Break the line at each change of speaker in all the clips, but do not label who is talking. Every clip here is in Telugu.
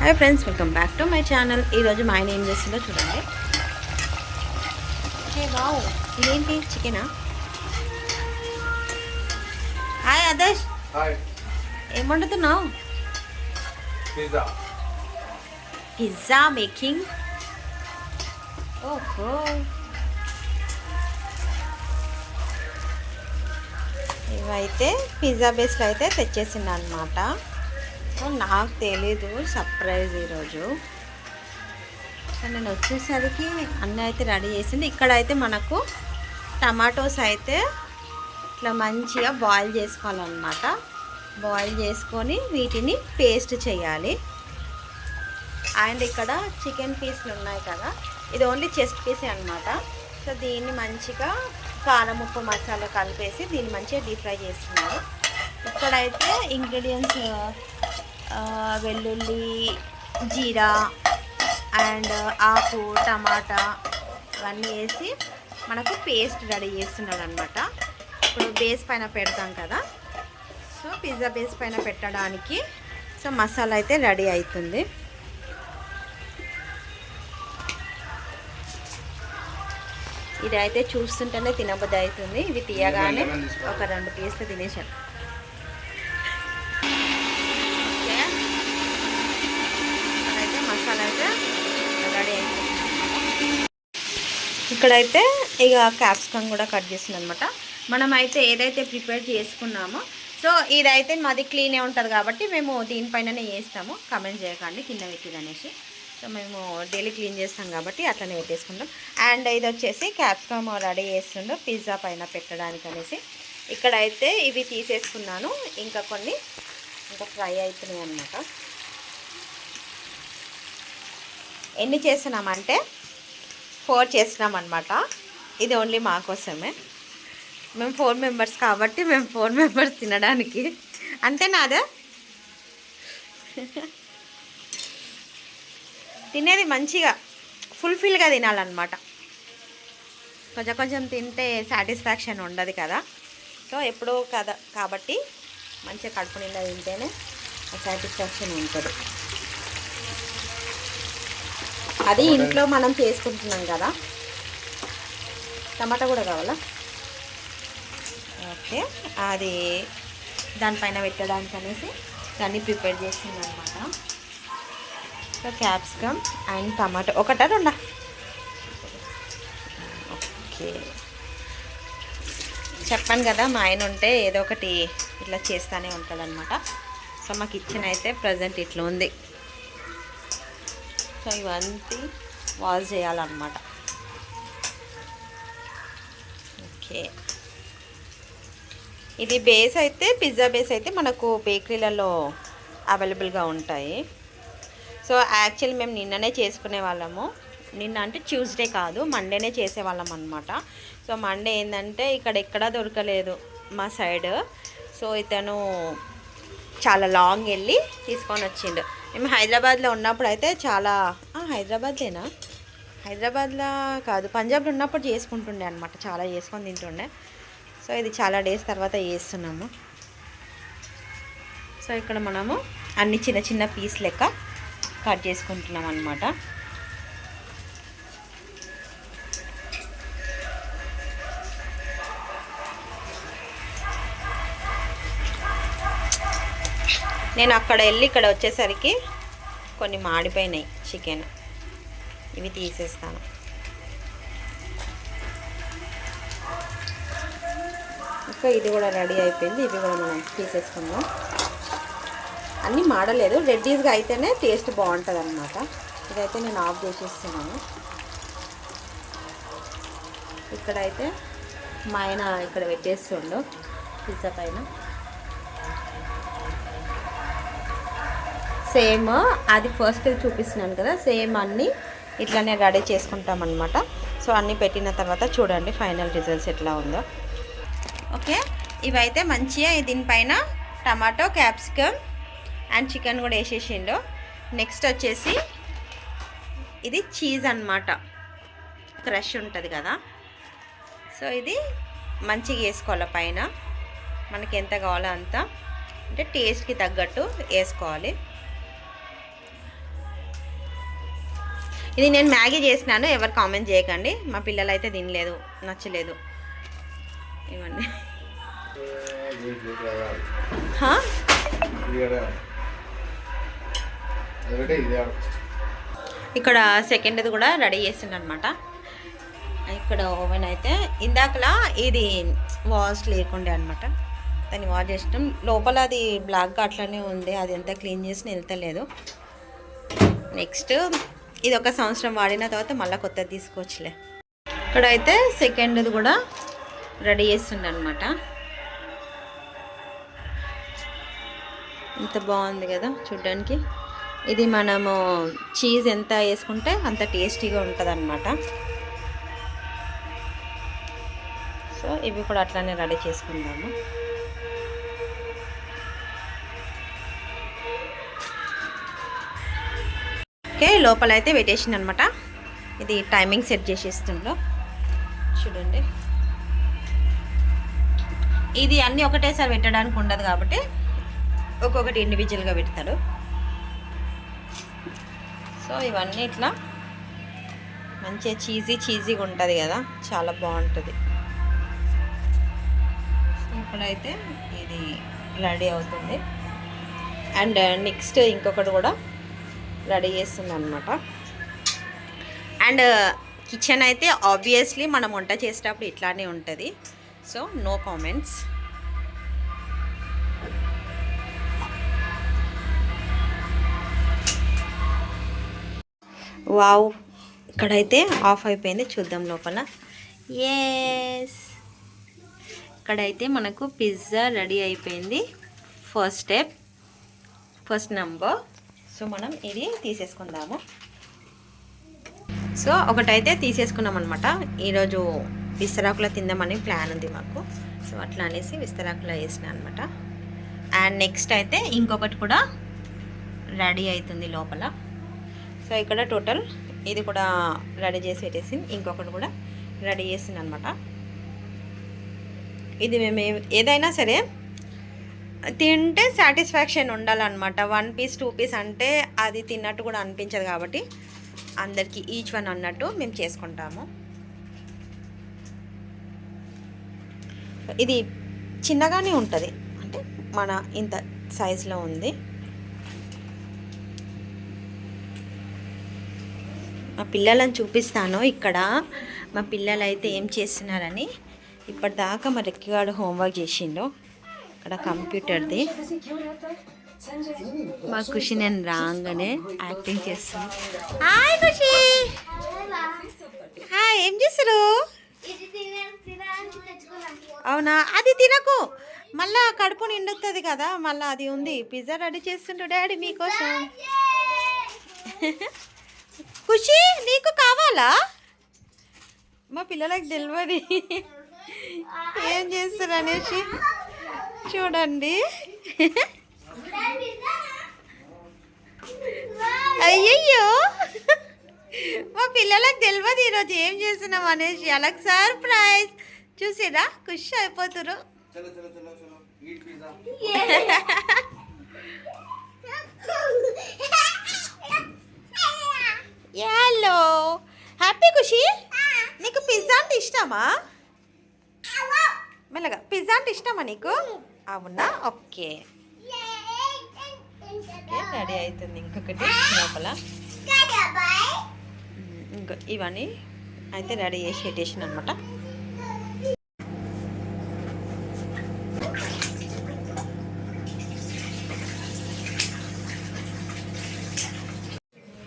Hi friends welcome back to my channel ఈరోజు మా ఆయన ఏం చేస్తుందో చూడండి. Hey wow. ఇదేంటి? చికెనా హాయ్ ఆదర్శ్
హాయ్
ఏం వండుతున్నావు?
పిజ్జా
పిజ్జా మేకింగ్ ఓహో. ఇవైతే పిజ్జా బేస్లో అయితే తెచ్చేసిండు అనమాట సో నాకు తెలీదు సర్ప్రైజ్ ఈరోజు సో నేను వచ్చేసరికి అన్నీ అయితే రెడీ చేసింది. ఇక్కడ అయితే మనకు టమాటోస్ అయితే ఇట్లా మంచిగా బాయిల్ చేసుకోవాలన్నమాట. బాయిల్ చేసుకొని వీటిని పేస్ట్ చేయాలి. అండ్ ఇక్కడ చికెన్ పీస్లు ఉన్నాయి కదా ఇది ఓన్లీ చెస్ట్ పీసే అనమాట సో దీన్ని మంచిగా కారం ఉప్పు మసాలా కలిపేసి దీన్ని మంచిగా డీప్ ఫ్రై చేస్తున్నారు. ఇక్కడైతే ఇంగ్రీడియంట్స్ వెల్లుల్లి జీరా అండ్ ఆకు టమాటా అవన్నీ వేసి మనకు పేస్ట్ రెడీ చేస్తున్నాడు అనమాట ఇప్పుడు బేస్ పైన పెడతాం కదా. సో పిజ్జా బేస్ పైన పెట్టడానికి సో మసాలా అయితే రెడీ అవుతుంది. ఇది అయితే చూస్తుంటేనే తినబుద్ధి అవుతుంది. ఇది తీయగానే ఒక రెండు పీసులు తినేసాను ఇక్కడైతే ఇక క్యాప్సికమ్ కూడా కట్ చేసింది అనమాట మనం అయితే ఏదైతే ప్రిపేర్ చేసుకున్నామో సో ఇదైతే మాది క్లీనే ఉంటుంది కాబట్టి మేము దీనిపైననే వేస్తాము కమెంట్ చేయకండి కింద పెట్టింది అనేసి సో మేము డైలీ క్లీన్ చేస్తాం కాబట్టి అట్లనే పెట్టేసుకుంటాం. అండ్ ఇది వచ్చేసి క్యాప్సికమ్ రెడీ చేస్తుండో పిజ్జా పైన పెట్టడానికి అనేసి. ఇక్కడైతే ఇవి తీసేసుకున్నాను. ఇంకా కొన్ని ఇంకా ఫ్రై అవుతున్నాయి అన్నమాట. ఎన్ని చేస్తున్నామంటే ఫోర్ చేసినాం అనమాట ఇది ఓన్లీ మా కోసమే. మేము ఫోర్ మెంబర్స్ కాబట్టి మేము ఫోర్ మెంబర్స్ తినడానికి. అంతేనా అదే తినేది మంచిగా ఫుల్ఫిల్గా తినాలన్నమాట. కొంచెం కొంచెం తింటే సాటిస్ఫాక్షన్ ఉండదు కదా. సో ఎప్పుడో కదా కాబట్టి మంచిగా కడుపు నిండా తింటేనే సాటిస్ఫాక్షన్ ఉంటుంది. అది ఇంట్లో మనం చేసుకుంటున్నాం కదా. టమాటా కూడా కావాలా? ఓకే. అది దానిపైన పెట్టడానికి అనేసి దాన్ని ప్రిపేర్ చేసింది అనమాట సో క్యాప్సికమ్ అండ్ టమాటో. ఒకటా రెండా? ఓకే. చెప్పాను కదా మా ఆయన ఉంటే ఏదో ఒకటి ఇట్లా చేస్తూనే ఉంటాడనమాట సో మా కిచెన్ అయితే ప్రజెంట్ ఇట్లా ఉంది. సో ఇవంతా వాష్ చేయాలన్నమాట. ఓకే. ఇది బేస్ అయితే పిజ్జా బేస్ అయితే మనకు బేకరీలలో అవైలబుల్గా ఉంటాయి. సో యాక్చువల్లీ మేము నిన్ననే చేసుకునే వాళ్ళము. నిన్న అంటే ట్యూస్డే కాదు మండేనే చేసేవాళ్ళం అనమాట సో మండే ఏంటంటే ఇక్కడ ఎక్కడా దొరకలేదు మా సైడ్. సో ఇతను చాలా లాంగ్ వెళ్ళి తీసుకొని వచ్చిండు. మేము హైదరాబాద్లో ఉన్నప్పుడు అయితే చాలా హైదరాబాద్లేనా? హైదరాబాద్లో కాదు పంజాబ్లో ఉన్నప్పుడు చేసుకుంటుండే అనమాట చాలా చేసుకొని తింటుండే. సో ఇది చాలా డేస్ తర్వాత చేస్తున్నాము. సో ఇక్కడ మనము అన్ని చిన్న చిన్న పీస్ లెక్క కట్ చేసుకుంటున్నాం అనమాట నేను అక్కడ వెళ్ళి ఇక్కడ వచ్చేసరికి కొన్ని మాడిపోయినాయి చికెన్. ఇవి తీసేస్తాను. ఇంకా ఇది కూడా రెడీ అయిపోయింది. ఇవి కూడా మనం తీసేసుకుందాం. అన్నీ మాడలేదు. రెడ్డీస్గా అయితేనే టేస్ట్ బాగుంటుంది అనమాట ఇదైతే నేను ఆఫ్ చేసేస్తున్నాను. ఇక్కడైతే మా ఆయన ఇక్కడ పెట్టేస్తుండు పిజ్జా పైన. సేమ్ అది ఫస్ట్ చూపిస్తున్నాను కదా సేమ్ అన్నీ ఇట్లానే రెడీ చేసుకుంటాం అనమాట సో అన్నీ పెట్టిన తర్వాత చూడండి ఫైనల్ రిజల్ట్స్ ఎట్లా ఉందో. ఓకే ఇవైతే మంచిగా దీనిపైన టమాటో క్యాప్సికమ్ అండ్ చికెన్ కూడా వేసేసిండు. నెక్స్ట్ వచ్చేసి ఇది చీజ్ అన్నమాట. క్రష్ ఉంటుంది కదా. సో ఇది మంచిగా వేసుకోవాలి పైన? మనకి ఎంత కావాలో అంత. అంటే టేస్ట్కి తగ్గట్టు వేసుకోవాలి. ఇది నేను మ్యాగీ చేసినాను ఎవరు కామెంట్ చేయకండి. మా పిల్లలు అయితే తినలేదు నచ్చలేదు.
ఇవ్వండి.
ఇక్కడ సెకండ్ది కూడా రెడీ చేసిండు అనమాట ఇక్కడ ఓవెన్ అయితే ఇందాకలా ఇది వాష్ లేకుండే అనమాట. దాన్ని వాష్ చేసినాం. లోపల అది బ్లాక్గా అట్లనే ఉంది అది ఎంత క్లీన్ చేసిన వెళ్తలేదు నెక్స్ట్ ఇది ఒక సంవత్సరం వాడిన తర్వాత మళ్ళీ కొత్తది తీసుకోవచ్చులే. ఇక్కడ అయితే సెకండ్ది కూడా రెడీ చేస్తుండనమాట ఇంత బాగుంది కదా చూడ్డానికి. ఇది మనము చీజ్ ఎంత వేసుకుంటే అంత టేస్టీగా ఉంటుంది అనమాట సో ఇవి కూడా అట్లానే రెడీ చేసుకుందాము. ఓకే లోపల అయితే పెట్టేసింది అనమాట ఇది టైమింగ్ సెట్ చేసి చూడండి. ఇది అన్నీ ఒకటేసారి పెట్టడానికి ఉండదు కాబట్టి ఒక్కొక్కటి ఇండివిజువల్గా పెడతాడు సో ఇవన్నీ ఇట్లా మంచిగా చీజీ చీజీగా ఉంటుంది కదా చాలా బాగుంటుంది. ఇప్పుడైతే ఇది రెడీ అవుతుంది. అండ్ నెక్స్ట్ ఇంకొకటి కూడా రెడీ చేస్తుంది అనమాట అండ్ కిచెన్ అయితే ఆబ్వియస్లీ మనం వంట చేసేటప్పుడు ఇట్లానే ఉంటుంది. సో నో కామెంట్స్ వావ్ ఇక్కడైతే ఆఫ్ అయిపోయింది. చూద్దాం లోపల. ఎస్ ఇక్కడైతే మనకు పిజ్జా రెడీ అయిపోయింది. First step first number so మనం ఇది తీసేసుకుందాము. సో ఒకటైతే తీసేసుకున్నాం అనమాట ఈరోజు విస్తరాకులో తిందామని ప్లాన్ ఉంది మాకు. సో అట్లా అనేసి విస్తరాకులో వేసిన అనమాట అండ్ నెక్స్ట్ అయితే ఇంకొకటి కూడా రెడీ అవుతుంది లోపల. సో ఇక్కడ టోటల్ ఇది కూడా రెడీ చేసి పెట్టేసింది. ఇంకొకటి కూడా రెడీ చేసింది అనమాట ఇది మేము ఏ- ఏదైనా సరే తింటే సాటిస్ఫాక్షన్ ఉండాలన్నమాట. వన్ పీస్ టూ పీస్ అంటే అది తిన్నట్టు కూడా అనిపించదు కాబట్టి అందరికీ ఈచ్ వన్ అన్నట్టు మేము చేసుకుంటాము. ఇది చిన్నగానే ఉంటుంది. అంటే మన ఇంత సైజులో ఉంది. మా పిల్లలను చూపిస్తాను ఇక్కడ. మా పిల్లలు అయితే ఏం చేస్తున్నారని? ఇప్పటిదాకా మా రెక్కిగాడు హోంవర్క్ చేసిండు. అక్కడ కంప్యూటర్ది. మా ఖుషి నేను రాగానే యాక్టింగ్ చేస్తాను హాయ్ ఖుషి! హాయ్ ఏం చేస్తారు? అవునా? అది తినకు. మళ్ళా కడుపు నిండుతుంది కదా మళ్ళీ అది ఉంది. పిజ్జా రెడీ చేస్తుంటు డాడీ మీకోసం. ఖుషి నీకు కావాలా? మా పిల్లలకు తెలియదు ఏం చేస్తారు అనేసి? చూడండి. అయ్యయ్యో. మా పిల్లలకు తెలియదు ఈరోజు ఏం చేస్తున్నాం అనేసి. అలాగ సర్ప్రైజ్. చూసిరా? ఖుషి అయిపోతురు హలో హ్యాపీ ఖుషి నీకు పిజ్జా అంటే ఇష్టమా? మెల్లగా. పిజ్జా అంటే ఇష్టమా నీకు? అవునా? ఓకే. ఓకే రెడీ అవుతుంది. ఇంకొకటి లోపల. ఇంకో ఇవన్నీ అయితే రెడీ చేసి పెట్టేసిన అనమాట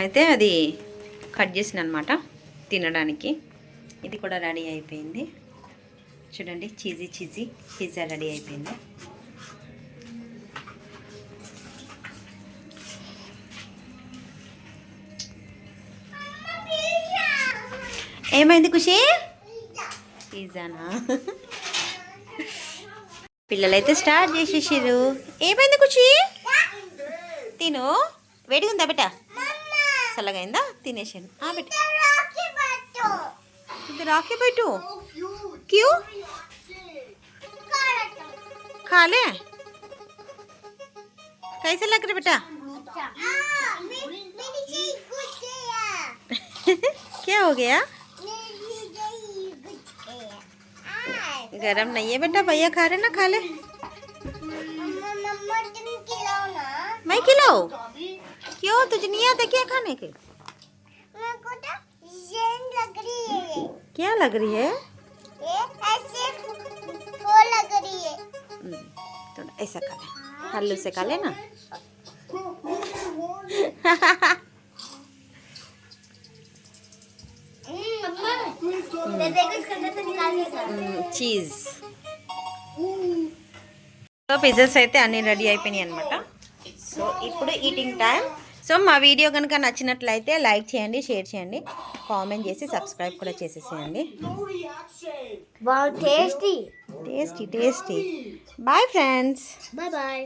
అయితే అది కట్ చేసిన అనమాట తినడానికి. ఇది కూడా రెడీ అయిపోయింది. చూడండి చీజీ చీజీ పిజ్జా రెడీ అయిపోయింది. ఏమైంది ఖుషి? పిజ్జానా? పిల్లలైతే స్టార్ట్ చేసేసారు ఏమైంది ఖుషి? తిను. వేడిగా ఉందా బిడ్డ? చల్లగా అయిందా? తినేసాను ఆ బిడ్డ. ఇది రాకే పెట్టు. క్యూ? खाले कैसे लग रहे बेटा? क्या हो गया? गरम नहीं है बेटा भैया खा रहे ना खा ले। मैं खिलाऊं? क्यों? तुझे नहीं आता क्या खाने के? लग क्या लग रही है? थोड़ा ऐसा खा ले हल्लू से खा लेना చీజ్ సో పిజ్జాస్ అయితే అన్నీ రెడీ అయిపోయినాయి అనమాట సో ఇప్పుడు ఈటింగ్ టైం సో మా వీడియో కనుక నచ్చినట్లయితే లైక్ చేయండి షేర్ చేయండి కామెంట్ చేసి సబ్స్క్రైబ్ కూడా చేసేసేయండి
Wow, tasty.
Tasty tasty bye friends
Bye bye.